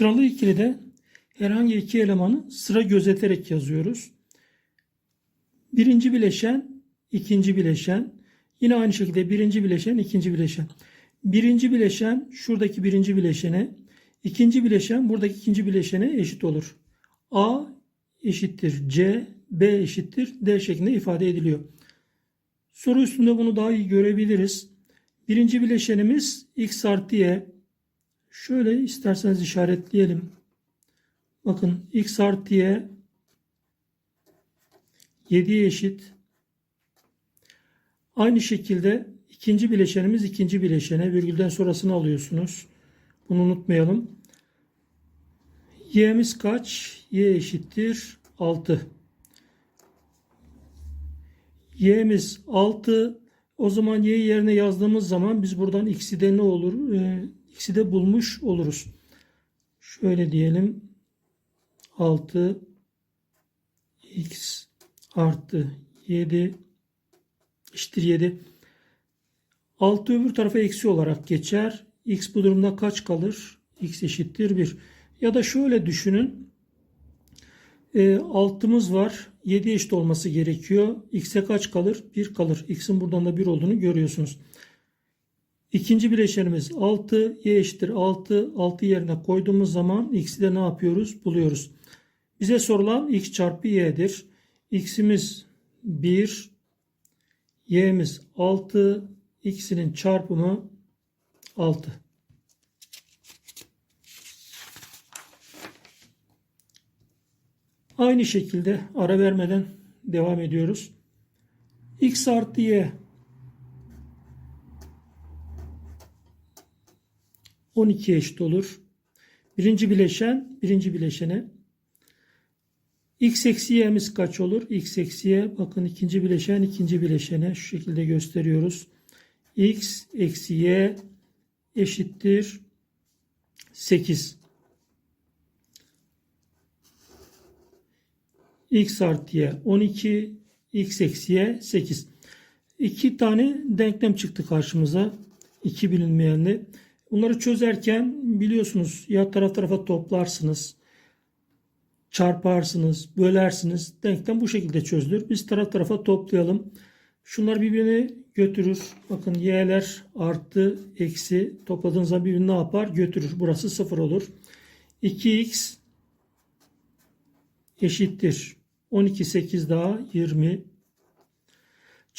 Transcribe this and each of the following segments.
Sıralı ikilide herhangi iki elemanı sıra gözeterek yazıyoruz. Birinci bileşen, ikinci bileşen. Yine aynı şekilde birinci bileşen, ikinci bileşen. Birinci bileşen şuradaki birinci bileşene, ikinci bileşen buradaki ikinci bileşene eşit olur. A eşittir C, B eşittir D şeklinde ifade ediliyor. Soru üstünde bunu daha iyi görebiliriz. Birinci bileşenimiz x artı y. Şöyle isterseniz işaretleyelim. Bakın x artı y 7'ye eşit. Aynı şekilde ikinci bileşenimiz ikinci bileşene virgülden sonrasını alıyorsunuz. Bunu unutmayalım. Y'miz kaç? Y eşittir 6. Y'miz 6. O zaman Y yerine yazdığımız zaman biz buradan x'i de ne olur? Ee, x'i de bulmuş oluruz. Şöyle diyelim. 6 x artı 7 eşittir 7. 6 öbür tarafa eksi olarak geçer. X bu durumda kaç kalır? X eşittir 1. Ya da şöyle düşünün. E, altımız var. 7 eşit olması gerekiyor. X'e kaç kalır? 1 kalır. X'in buradan da 1 olduğunu görüyorsunuz. İkinci bileşenimiz 6. Y eşittir 6. 6 yerine koyduğumuz zaman X'i de ne yapıyoruz? Buluyoruz. Bize sorulan X çarpı Y'dir. X'imiz 1. Y'miz 6. X'inin çarpımı 6. Aynı şekilde ara vermeden devam ediyoruz. X artı Y 12 eşit olur. Birinci bileşen birinci bileşene. X eksi y'miz kaç olur? X eksi y bakın ikinci bileşen ikinci bileşene şu şekilde gösteriyoruz. X eksi y eşittir 8. x artı y 12, x eksi y 8. İki tane denklem çıktı karşımıza. İki bilinmeyenli. Bunları çözerken biliyorsunuz ya taraf tarafa toplarsınız, çarparsınız, bölersiniz. Denklem bu şekilde çözülür. Biz taraf tarafa toplayalım. Şunlar birbirini götürür. Bakın y'ler artı eksi topladığınızda birbirini ne yapar? Götürür. Burası sıfır olur. 2x eşittir 12 8 daha 20.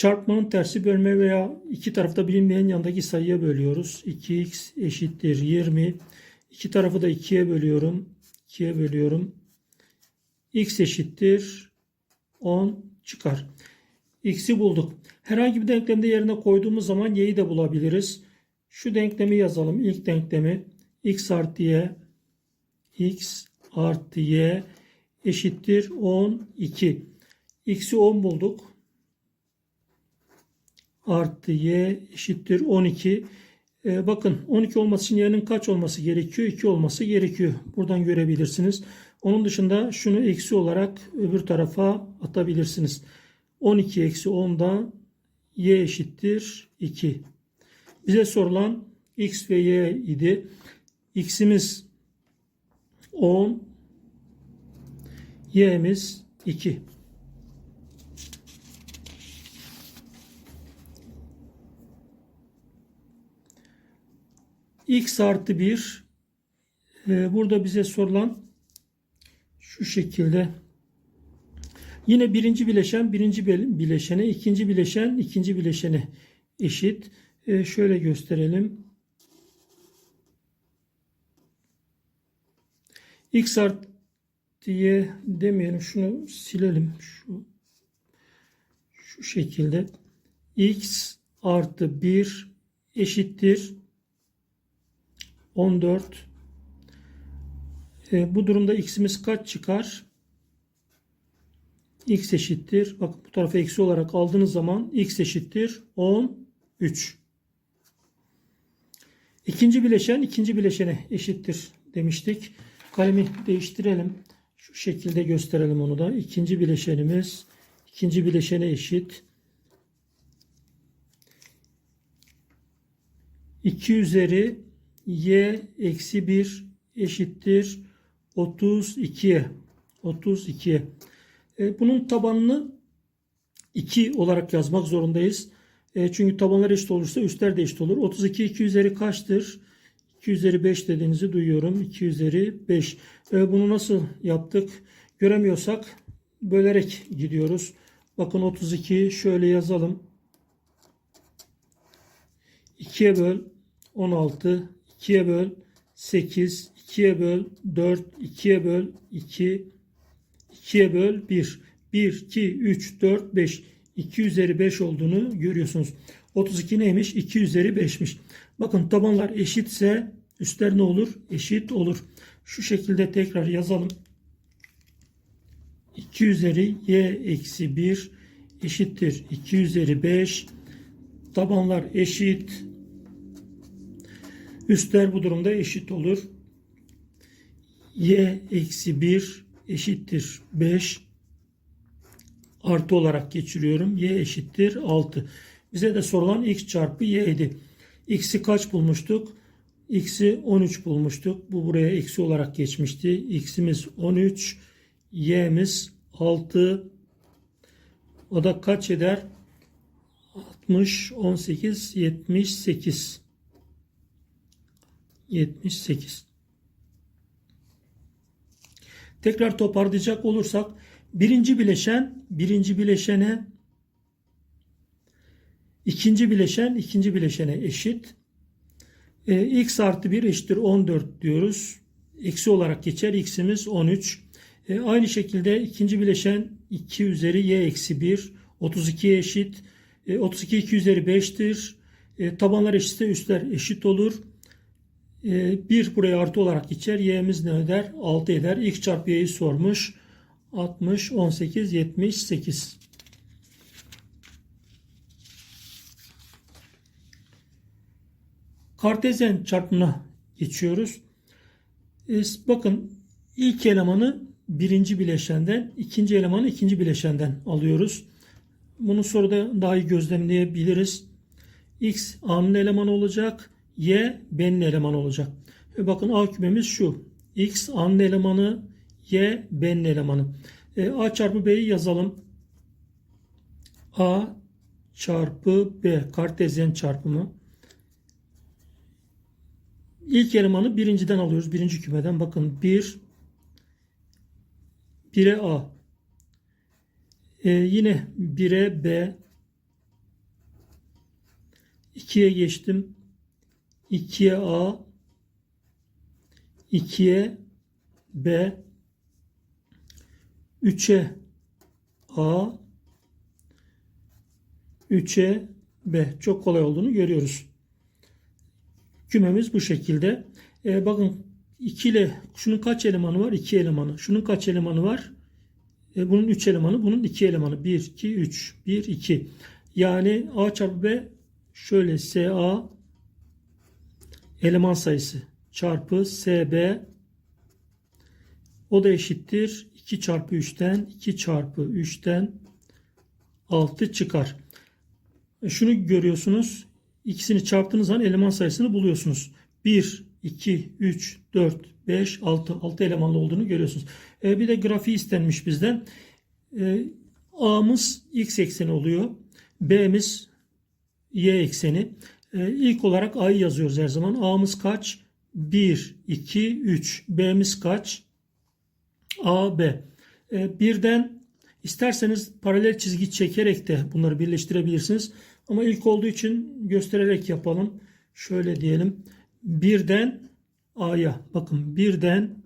Çarpmanın tersi bölme veya iki tarafta bilinmeyen yandaki sayıya bölüyoruz. 2x eşittir 20. İki tarafı da 2'ye bölüyorum. 2'ye bölüyorum. x eşittir 10 çıkar. x'i bulduk. Herhangi bir denklemde yerine koyduğumuz zaman y'yi de bulabiliriz. Şu denklemi yazalım. İlk denklemi x artı y x artı y eşittir 12. X'i 10 bulduk. Artı y eşittir 12. Ee, bakın 12 olması için y'nin kaç olması gerekiyor? 2 olması gerekiyor. Buradan görebilirsiniz. Onun dışında şunu eksi olarak öbür tarafa atabilirsiniz. 12 eksi 10'da y eşittir 2. Bize sorulan x ve y idi. x'imiz 10, y'miz 2. x artı 1 e, burada bize sorulan şu şekilde yine birinci bileşen birinci bileşene ikinci bileşen ikinci bileşene eşit. E, şöyle gösterelim. x artı diye demeyelim. Şunu silelim. Şu, şu şekilde. x artı 1 eşittir 14. E, bu durumda x'imiz kaç çıkar? x eşittir. Bakın bu tarafa eksi olarak aldığınız zaman x eşittir 13. İkinci bileşen ikinci bileşene eşittir demiştik. Kalemi değiştirelim. Şu şekilde gösterelim onu da. İkinci bileşenimiz ikinci bileşene eşit. 2 üzeri y eksi 1 eşittir 32'ye. 32'ye. E, bunun tabanını 2 olarak yazmak zorundayız. E, çünkü tabanlar eşit olursa üstler de eşit olur. 32 2 üzeri kaçtır? 2 üzeri 5 dediğinizi duyuyorum. 2 üzeri 5. E, bunu nasıl yaptık? Göremiyorsak bölerek gidiyoruz. Bakın 32 şöyle yazalım. 2'ye böl 16, 2'ye böl 8, 2'ye böl 4, 2'ye böl 2, 2'ye böl 1. 1, 2, 3, 4, 5. 2 üzeri 5 olduğunu görüyorsunuz. 32 neymiş? 2 üzeri 5'miş. Bakın tabanlar eşitse üstler ne olur? Eşit olur. Şu şekilde tekrar yazalım. 2 üzeri y eksi 1 eşittir 2 üzeri 5. Tabanlar eşit. Üstler bu durumda eşit olur. y eksi 1 eşittir 5 artı olarak geçiriyorum. y eşittir 6. Bize de sorulan x çarpı y idi. x'i kaç bulmuştuk? x'i 13 bulmuştuk. Bu buraya eksi olarak geçmişti. x'imiz 13, y'miz 6. O da kaç eder? 60, 18, 78. 78. Tekrar toparlayacak olursak birinci bileşen birinci bileşene ikinci bileşen ikinci bileşene eşit. E, x artı 1 eşittir 14 diyoruz. Eksi olarak geçer. x'imiz 13. E, aynı şekilde ikinci bileşen 2 üzeri y eksi 1 32'ye eşit. E, 32 2 üzeri 5'tir. E, tabanlar eşitse üstler eşit olur. 1 buraya artı olarak geçer. Y'miz ne eder? 6 eder. X çarpı Y'yi sormuş. 60, 18, 78. Kartezyen çarpımına geçiyoruz. E, bakın ilk elemanı birinci bileşenden, ikinci elemanı ikinci bileşenden alıyoruz. Bunu soruda daha iyi gözlemleyebiliriz. X A'nın elemanı olacak. Y B'nin elemanı olacak. E bakın A kümemiz şu. X A'nın elemanı, Y B'nin elemanı. E, A çarpı B'yi yazalım. A çarpı B kartezyen çarpımı. İlk elemanı birinciden alıyoruz. Birinci kümeden. Bakın 1 1'e A. E, yine 1'e B. 2'ye geçtim. 2'ye A, 2'ye B, 3'e A, 3'e B. Çok kolay olduğunu görüyoruz. Kümemiz bu şekilde. Ee, bakın 2 ile şunun kaç elemanı var? 2 elemanı. Şunun kaç elemanı var? Ee, bunun 3 elemanı, bunun 2 elemanı. 1, 2, 3. 1, 2. Yani A çarpı B şöyle SA eleman sayısı çarpı SB o da eşittir 2 çarpı 3'ten 2 çarpı 3'ten 6 çıkar. Şunu görüyorsunuz. İkisini çarptığınız zaman eleman sayısını buluyorsunuz. 1, 2, 3, 4, 5, 6. 6 elemanlı olduğunu görüyorsunuz. E, bir de grafiği istenmiş bizden. E, A'mız x ekseni oluyor. B'miz y ekseni. E, ilk olarak A'yı yazıyoruz her zaman. A'mız kaç? 1, 2, 3. B'miz kaç? A, B. E, birden isterseniz paralel çizgi çekerek de bunları birleştirebilirsiniz. Ama ilk olduğu için göstererek yapalım. Şöyle diyelim. Birden A'ya. Bakın birden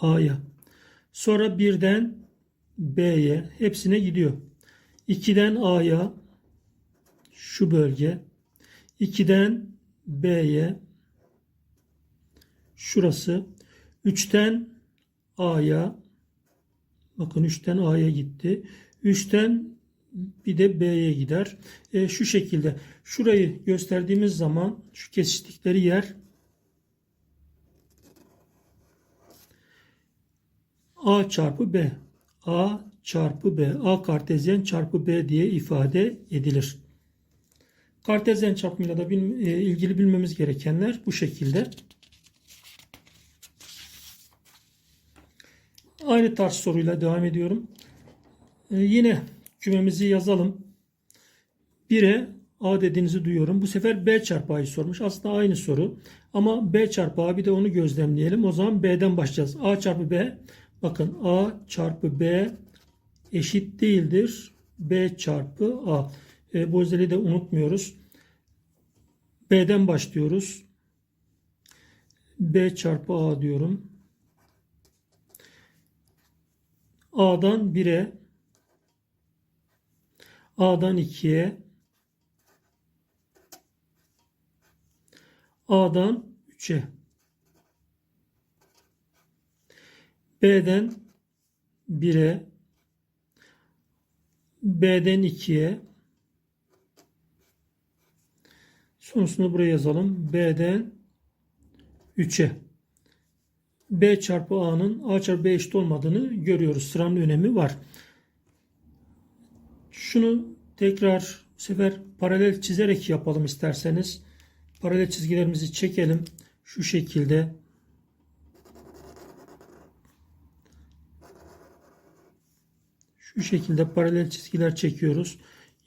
A'ya. Sonra birden B'ye. Hepsine gidiyor. 2'den A'ya şu bölge 2'den B'ye şurası 3'ten A'ya bakın 3'ten A'ya gitti. 3'ten bir de B'ye gider. E, şu şekilde şurayı gösterdiğimiz zaman şu kesiştikleri yer A çarpı B. A çarpı B. A kartezyen çarpı B diye ifade edilir. Kartezyen çarpımıyla da e, ilgili bilmemiz gerekenler bu şekilde. Aynı tarz soruyla devam ediyorum. E, yine cümlemizi yazalım. 1'e A dediğinizi duyuyorum. Bu sefer B çarpı A'yı sormuş. Aslında aynı soru. Ama B çarpı A bir de onu gözlemleyelim. O zaman B'den başlayacağız. A çarpı B. Bakın A çarpı B eşit değildir. B çarpı A. E, bu özelliği de unutmuyoruz. B'den başlıyoruz. B çarpı A diyorum. A'dan 1'e A'dan 2'ye A'dan 3'e B'den 1'e B'den 2'ye Sonrasını buraya yazalım. B'den 3'e. B çarpı A'nın A çarpı B eşit olmadığını görüyoruz. Sıranın önemi var. Şunu tekrar bu sefer paralel çizerek yapalım isterseniz. Paralel çizgilerimizi çekelim. Şu şekilde. Şu şekilde paralel çizgiler çekiyoruz.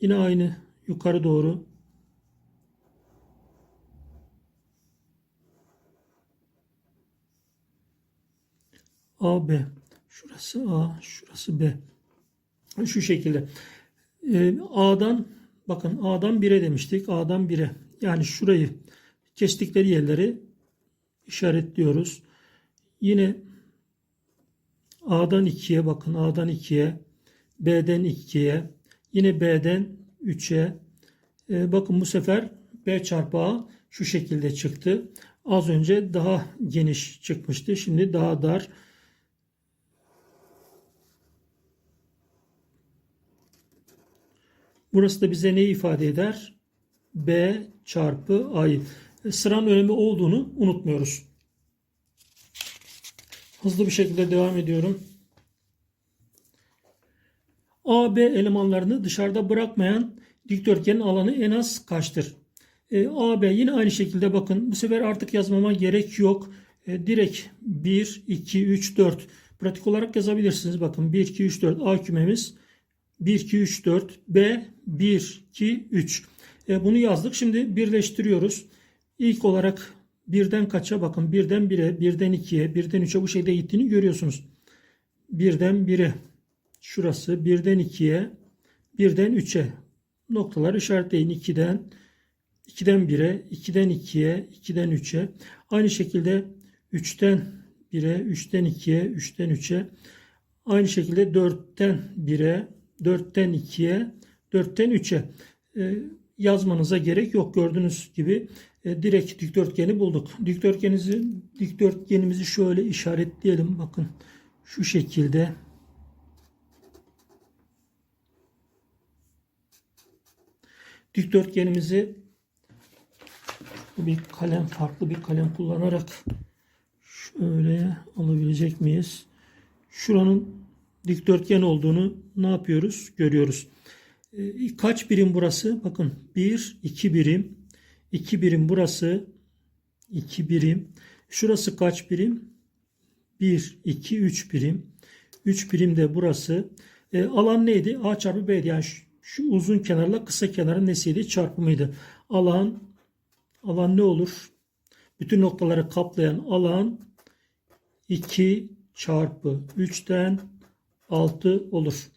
Yine aynı yukarı doğru A, B. Şurası A, şurası B. Şu şekilde. Ee, A'dan bakın A'dan 1'e demiştik. A'dan 1'e. Yani şurayı kestikleri yerleri işaretliyoruz. Yine A'dan 2'ye bakın. A'dan 2'ye. B'den 2'ye. Yine B'den 3'e. Ee, bakın bu sefer B çarpı A şu şekilde çıktı. Az önce daha geniş çıkmıştı. Şimdi daha dar. Burası da bize ne ifade eder? B çarpı A'yı. Sıranın önemi olduğunu unutmuyoruz. Hızlı bir şekilde devam ediyorum. AB elemanlarını dışarıda bırakmayan dikdörtgenin alanı en az kaçtır? E, AB yine aynı şekilde bakın bu sefer artık yazmama gerek yok. E, direkt 1, 2, 3, 4 pratik olarak yazabilirsiniz. Bakın 1, 2, 3, 4 A kümemiz 1, 2, 3, 4 B 1, 2, 3. E, bunu yazdık. Şimdi birleştiriyoruz. İlk olarak birden kaça bakın. Birden 1'e, birden 2'ye, birden 3'e bu şekilde gittiğini görüyorsunuz. Birden 1'e şurası, birden 2'ye, birden 3'e noktalar işaretleyin. 2'den 2'den 1'e, 2'den 2'ye, 2'den 3'e. Aynı şekilde 3'ten 1'e, 3'ten 2'ye, 3'ten 3'e. Aynı şekilde 4'ten 1'e, 4'ten 2'ye, 4'ten 3'e. Ee, yazmanıza gerek yok. Gördüğünüz gibi e, direkt dikdörtgeni bulduk. Dikdörtgenimizi, dikdörtgenimizi şöyle işaretleyelim. Bakın şu şekilde. Dikdörtgenimizi bir kalem farklı bir kalem kullanarak şöyle alabilecek miyiz? Şuranın dikdörtgen olduğunu ne yapıyoruz? Görüyoruz. E, kaç birim burası? Bakın 1, 2 birim. 2 birim burası. 2 birim. Şurası kaç birim? 1, 2, 3 birim. 3 birim de burası. E, alan neydi? A çarpı B'di. Yani şu, şu uzun kenarla kısa kenarın nesiydi? Çarpımıydı. Alan alan ne olur? Bütün noktaları kaplayan alan 2 çarpı 3'ten 6 olur.